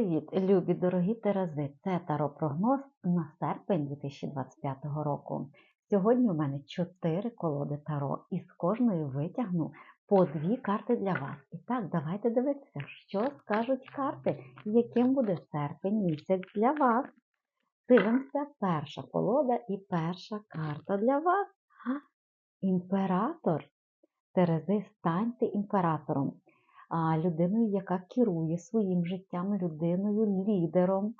Привіт, любі дорогі Терези! Це таро-прогноз на серпень 2025 року. Сьогодні у мене 4 колоди таро, і з кожної витягну по дві карти для вас. І так, давайте дивитися, що скажуть карти, яким буде серпень місяць для вас. Дивимося, перша колода і перша карта для вас. Імператор. Терези, станьте імператором людиною, яка керує своїм життям, людиною, лідером.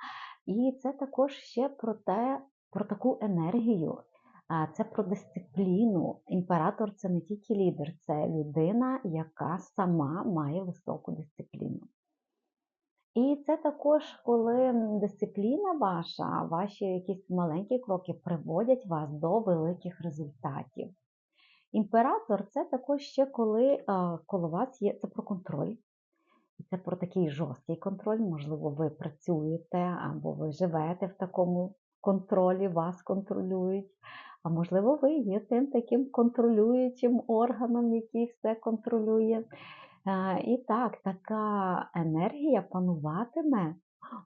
І це також ще про те, про таку енергію, це про дисципліну. Імператор це не тільки лідер, це людина, яка сама має високу дисципліну. І це також, коли дисципліна ваша, ваші якісь маленькі кроки приводять вас до великих результатів. Імператор це також ще коли коло вас є це про контроль. Це про такий жорсткий контроль, можливо, ви працюєте або ви живете в такому контролі, вас контролюють. А можливо, ви є тим таким контролюючим органом, який все контролює. І так, така енергія пануватиме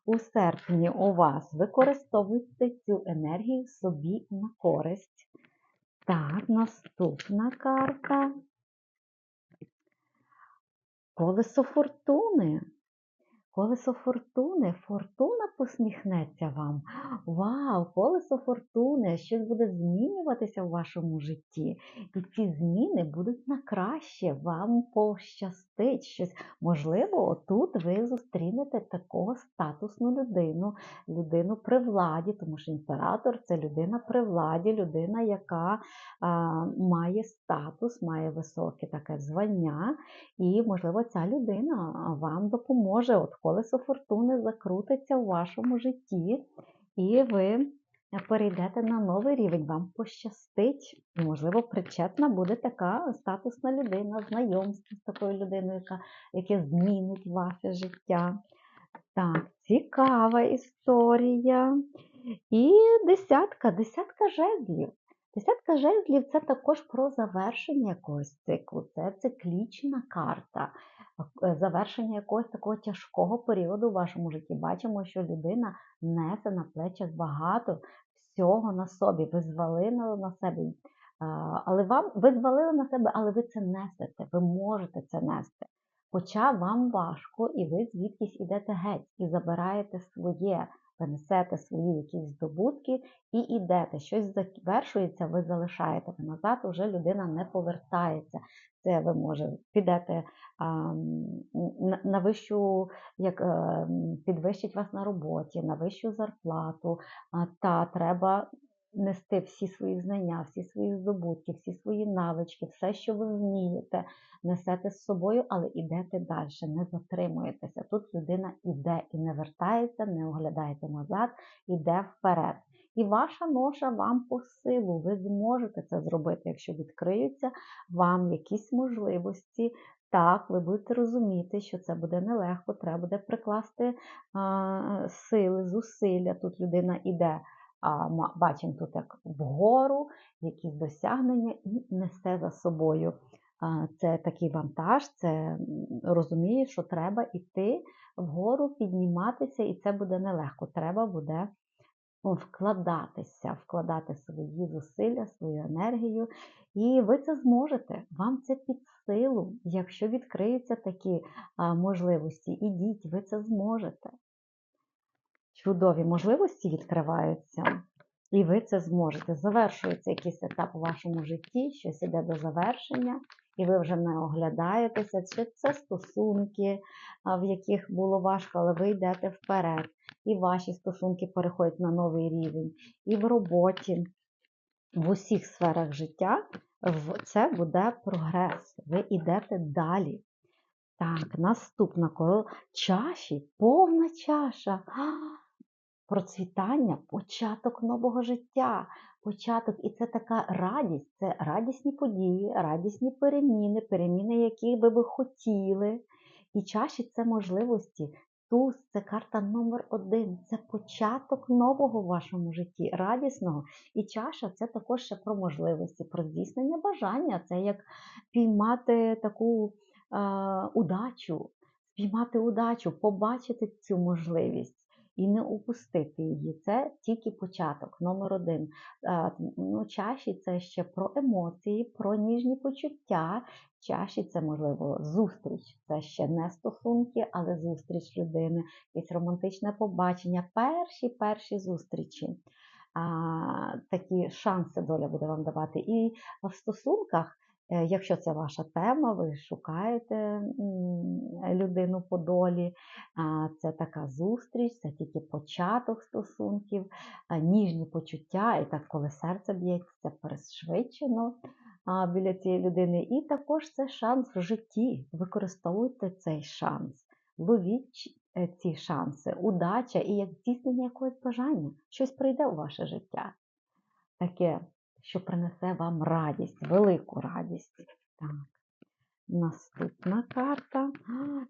у серпні у вас. Використовуйте цю енергію собі на користь. Так, наступна карта. Колесо фортуни. Колесо фортуни, фортуна посміхнеться вам. Вау, колесо фортуни, щось буде змінюватися в вашому житті. І ці зміни будуть на краще, вам пощастить щось. Можливо, отут ви зустрінете такого статусну людину, людину при владі, тому що імператор це людина при владі, людина, яка а, має статус, має високе таке звання, і, можливо, ця людина вам допоможе. От колесо фортуни закрутиться у вашому житті, і ви перейдете на новий рівень, вам пощастить. Можливо, причетна буде така статусна людина, знайомство з такою людиною, яка, яке змінить ваше життя. Так, цікава історія. І десятка, десятка жезлів. Десятка жезлів це також про завершення якогось циклу, це циклічна карта. Е, завершення якогось такого тяжкого періоду в вашому житті. Бачимо, що людина несе на плечах багато всього на собі. Ви звалили на себе. Але вам ви звалили на себе, але ви це несете, ви можете це нести. Хоча вам важко, і ви звідкись ідете геть і забираєте своє, ви несете свої якісь здобутки і йдете. Щось завершується, ви залишаєте. Назад вже людина не повертається. Це ви може підете а, на вищу, як е, підвищить вас на роботі, на вищу зарплату. А, та треба нести всі свої знання, всі свої здобутки, всі свої навички, все, що ви вмієте, несете з собою, але йдете далі, не затримуєтеся. Тут людина іде і не вертається, не оглядається назад, іде вперед. І ваша ноша вам по силу, ви зможете це зробити, якщо відкриються вам якісь можливості. Так, ви будете розуміти, що це буде нелегко, треба буде прикласти а, сили, зусилля. Тут людина йде, а, бачимо тут як вгору, якісь досягнення, і несе за собою. Це такий вантаж, це розуміє, що треба йти вгору, підніматися, і це буде нелегко. Треба буде вкладатися, вкладати свої зусилля, свою енергію. І ви це зможете. Вам це під силу. Якщо відкриються такі можливості, ідіть, ви це зможете. Чудові можливості відкриваються, і ви це зможете. Завершується якийсь етап у вашому житті, щось іде до завершення і ви вже не оглядаєтеся, чи це стосунки, в яких було важко, але ви йдете вперед. І ваші стосунки переходять на новий рівень. І в роботі, в усіх сферах життя це буде прогрес. Ви йдете далі. Так, наступна чаші, повна чаша. Процвітання, початок нового життя початок, і це така радість, це радісні події, радісні переміни, переміни, які би ви хотіли. І чаші це можливості. Туз це карта номер один, це початок нового в вашому житті, радісного. І чаша це також ще про можливості, про здійснення бажання, це як піймати таку е, удачу, піймати удачу, побачити цю можливість і не упустити її. Це тільки початок, номер один. Е, Ну, чаші це ще про емоції, про ніжні почуття. Чаші це, можливо, зустріч. Це ще не стосунки, але зустріч людини, якесь романтичне побачення, перші перші зустрічі. А, такі шанси доля буде вам давати. І в стосунках, якщо це ваша тема, ви шукаєте людину по долі, це така зустріч, це тільки початок стосунків, ніжні почуття, і так, коли серце б'ється, це пришвидшено біля цієї людини. І також це шанс в житті. Використовуйте цей шанс. Ловіть е, ці шанси, удача і як здійснення якогось бажання. Щось прийде у ваше життя. Таке, що принесе вам радість, велику радість. Так. Наступна карта.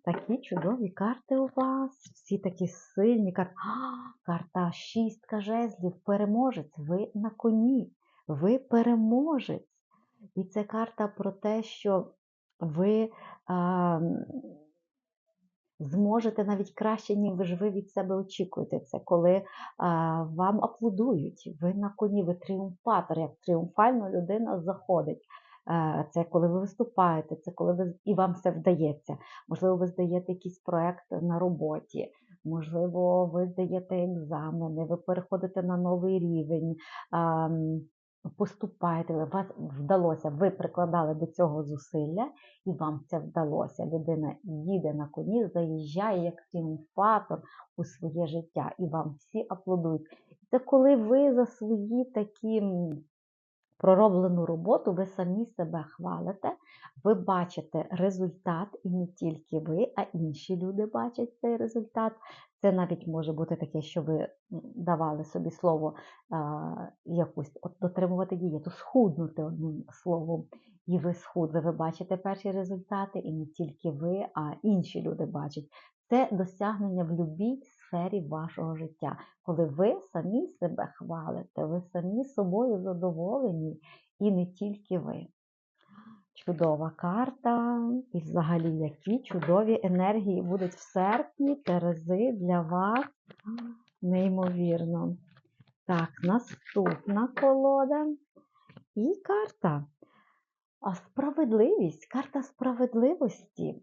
Такі чудові карти у вас. Всі такі сильні карти. Карта шістка жезлів. Переможець. Ви на коні. Ви переможець. І це карта про те, що ви а, зможете навіть краще, ніж ви від себе очікуєте. Це коли вам аплодують, ви на коні, ви тріумфатор, як тріумфально людина заходить. Це коли ви виступаєте, це коли ви і вам все вдається. Можливо, ви здаєте якийсь проект на роботі, можливо, ви здаєте екзамени, ви переходите на новий рівень. Поступаєте, вас вдалося, ви прикладали до цього зусилля, і вам це вдалося. Людина їде на коні, заїжджає як тріумфатор у своє життя, і вам всі аплодують. Це коли ви за свої такі пророблену роботу, ви самі себе хвалите, ви бачите результат, і не тільки ви, а інші люди бачать цей результат. Це навіть може бути таке, що ви давали собі слово а, якусь от дотримувати дієту, схуднути одним словом. І ви схудли, ви бачите перші результати, і не тільки ви, а інші люди бачать. Це досягнення в будь-якій сфері вашого життя, коли ви самі себе хвалите, ви самі собою задоволені, і не тільки ви. Чудова карта. І взагалі, які чудові енергії будуть в серпні Терези для вас. Неймовірно. Так, наступна колода. І карта. Справедливість, карта справедливості,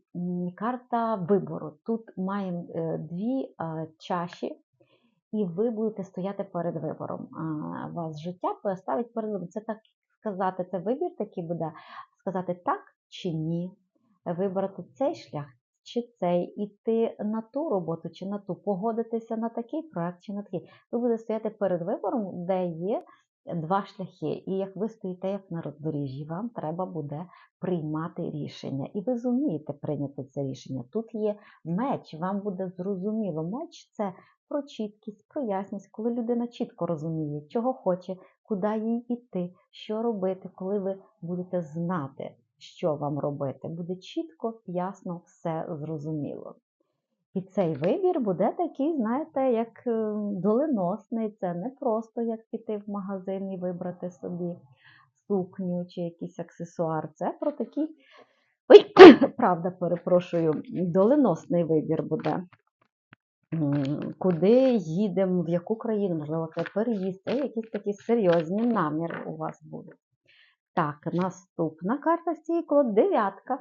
карта вибору. Тут маємо е, дві е, чаші, і ви будете стояти перед вибором. Вас життя поставить перед вибором. Це так сказати, це вибір такий буде, сказати так чи ні, вибрати цей шлях чи цей, іти на ту роботу чи на ту, погодитися на такий проект чи на такий. Ви будете стояти перед вибором, де є два шляхи. І як ви стоїте як на роздоріжжі, вам треба буде приймати рішення. І ви зумієте прийняти це рішення. Тут є меч, вам буде зрозуміло. Меч це про чіткість, про ясність, коли людина чітко розуміє, чого хоче, куди їй іти, що робити, коли ви будете знати, що вам робити. Буде чітко, ясно, все зрозуміло. І цей вибір буде такий, знаєте, як е, доленосний. Це не просто як піти в магазин і вибрати собі сукню чи якийсь аксесуар. Це про такий, ой, правда, перепрошую, доленосний вибір буде. Куди їдемо, в яку країну, можливо, це переїзд, це якісь такі серйозні наміри у вас будуть. Так, наступна карта з цієї колоди – дев'ятка.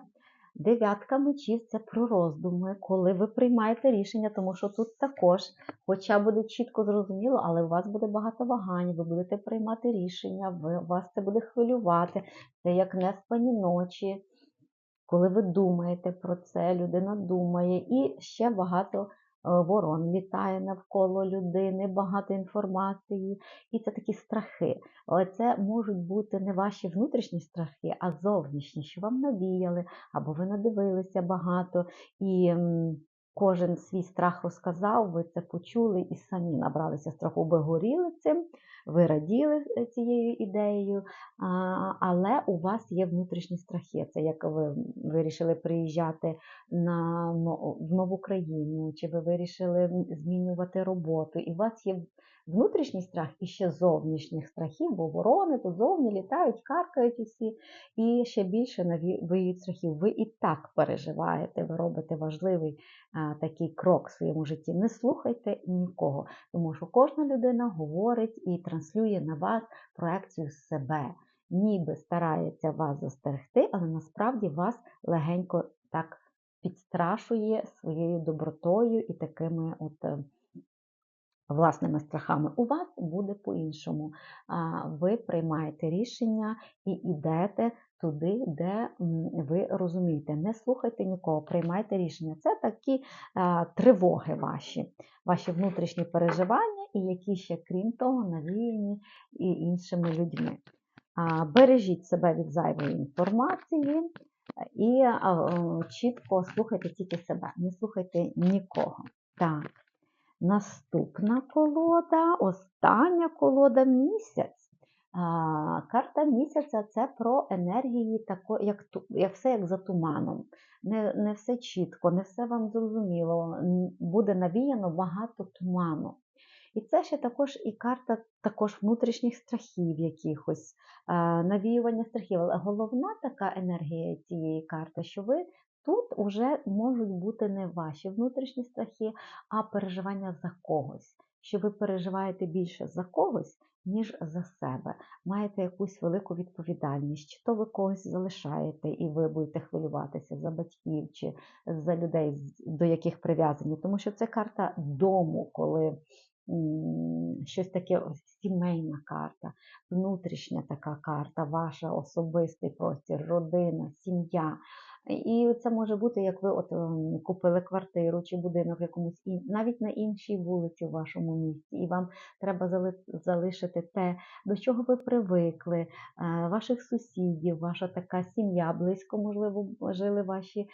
Дев'ятка мечів це про роздуми, коли ви приймаєте рішення, тому що тут також, хоча буде чітко зрозуміло, але у вас буде багато вагань, ви будете приймати рішення, ви, вас це буде хвилювати. Це як неспані ночі, коли ви думаєте про це, людина думає, і ще багато ворон літає навколо людини, багато інформації, і це такі страхи. Але це можуть бути не ваші внутрішні страхи, а зовнішні, що вам навіяли, або ви надивилися багато. І кожен свій страх розказав, ви це почули і самі набралися страху, ви горіли цим, ви раділи е, цією ідеєю, але у вас є внутрішні страхи. Це як ви вирішили приїжджати на, в нову країну, чи ви вирішили змінювати роботу, і у вас є внутрішній страх і ще зовнішніх страхів, бо ворони тут зовні літають, каркають усі, і ще більше навіюють страхів. Ви і так переживаєте, ви робите важливий а, такий крок в своєму житті. Не слухайте нікого, тому що кожна людина говорить і транслює на вас проекцію себе, ніби старається вас застерегти, але насправді вас легенько так підстрашує своєю добротою і такими от. е, Власними страхами у вас буде по-іншому. Ви приймаєте рішення і йдете туди, де ви розумієте. Не слухайте нікого, приймайте рішення. Це такі а, тривоги ваші, ваші внутрішні переживання, і які ще, крім того, навіяні і іншими людьми. Бережіть себе від зайвої інформації і е, чітко слухайте тільки себе, не слухайте нікого. Так. Наступна колода, остання колода місяць. Карта місяця це про енергії, тако, як, як все як за туманом. Не, не все чітко, не все вам зрозуміло. Буде навіяно багато туману. І це ще також і карта також внутрішніх страхів якихось, навіювання страхів. Але головна така енергія цієї карти, що ви тут вже можуть бути не ваші внутрішні страхи, а переживання за когось. Що ви переживаєте більше за когось, ніж за себе. Маєте якусь велику відповідальність, чи то ви когось залишаєте, і ви будете хвилюватися за батьків чи за людей, до яких прив'язані. Тому що це карта дому, коли щось таке сімейна карта, внутрішня така карта, ваша особистий простір, родина, сім'я. І це може бути, як ви от ем, купили квартиру чи будинок в якомусь ін- навіть на іншій вулиці у вашому місті, і вам треба зали- залишити те, до чого ви привикли, е, ваших сусідів, ваша така сім'я, близько, можливо, жили ваші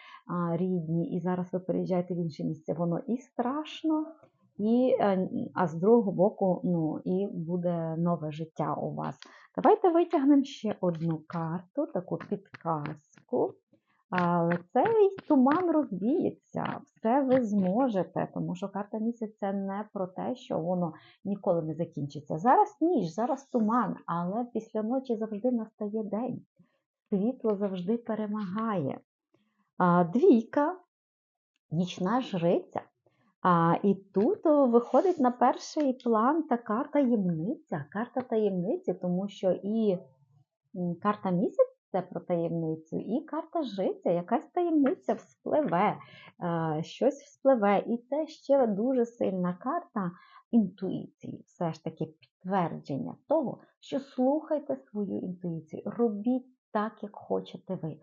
рідні, і зараз ви переїжджаєте в інше місце. Воно і страшно, і, е, а з другого боку, ну, і буде нове життя у вас. Давайте витягнемо ще одну карту, таку підказку. Але цей туман розвіється, все ви зможете, тому що карта місяця не про те, що воно ніколи не закінчиться. Зараз ніч, зараз туман, але після ночі завжди настає день. Світло завжди перемагає. Двійка, нічна жриця. А, і тут виходить на перший план така таємниця, карта таємниці, тому що і карта місяць це про таємницю, і карта життя, якась таємниця вспливе, щось вспливе. І це ще дуже сильна карта інтуїції, все ж таки підтвердження того, що слухайте свою інтуїцію, робіть так, як хочете ви.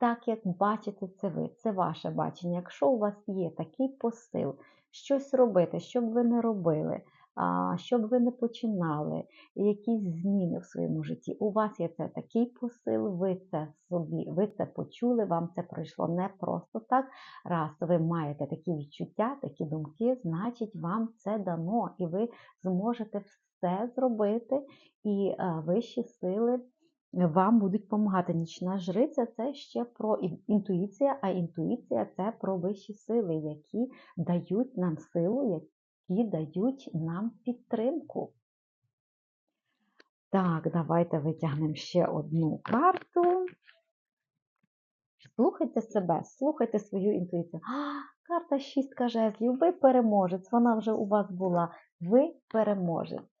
Так, як бачите це ви, це ваше бачення. Якщо у вас є такий посил, щось робити, що б ви не робили, а, що б ви не починали, якісь зміни в своєму житті. У вас є це такий посил, ви це собі, ви це почули, вам це пройшло не просто так. Раз ви маєте такі відчуття, такі думки, значить вам це дано, і ви зможете все зробити, і е, вищі сили. Вам будуть допомагати. Нічна жриця це ще про ін- інтуїція, а інтуїція це про вищі сили, які дають нам силу, які дають нам підтримку. Так, давайте витягнемо ще одну карту. Слухайте себе, слухайте свою інтуїцію. А, карта шістка жезлів, ви переможець, вона вже у вас була. Ви переможець.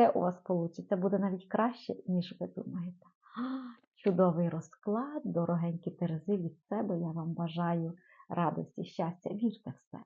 Все у вас вийде, буде навіть краще, ніж ви думаєте. Чудовий розклад, дорогенькі терези від себе. Я вам бажаю радості, щастя, вірте в себе.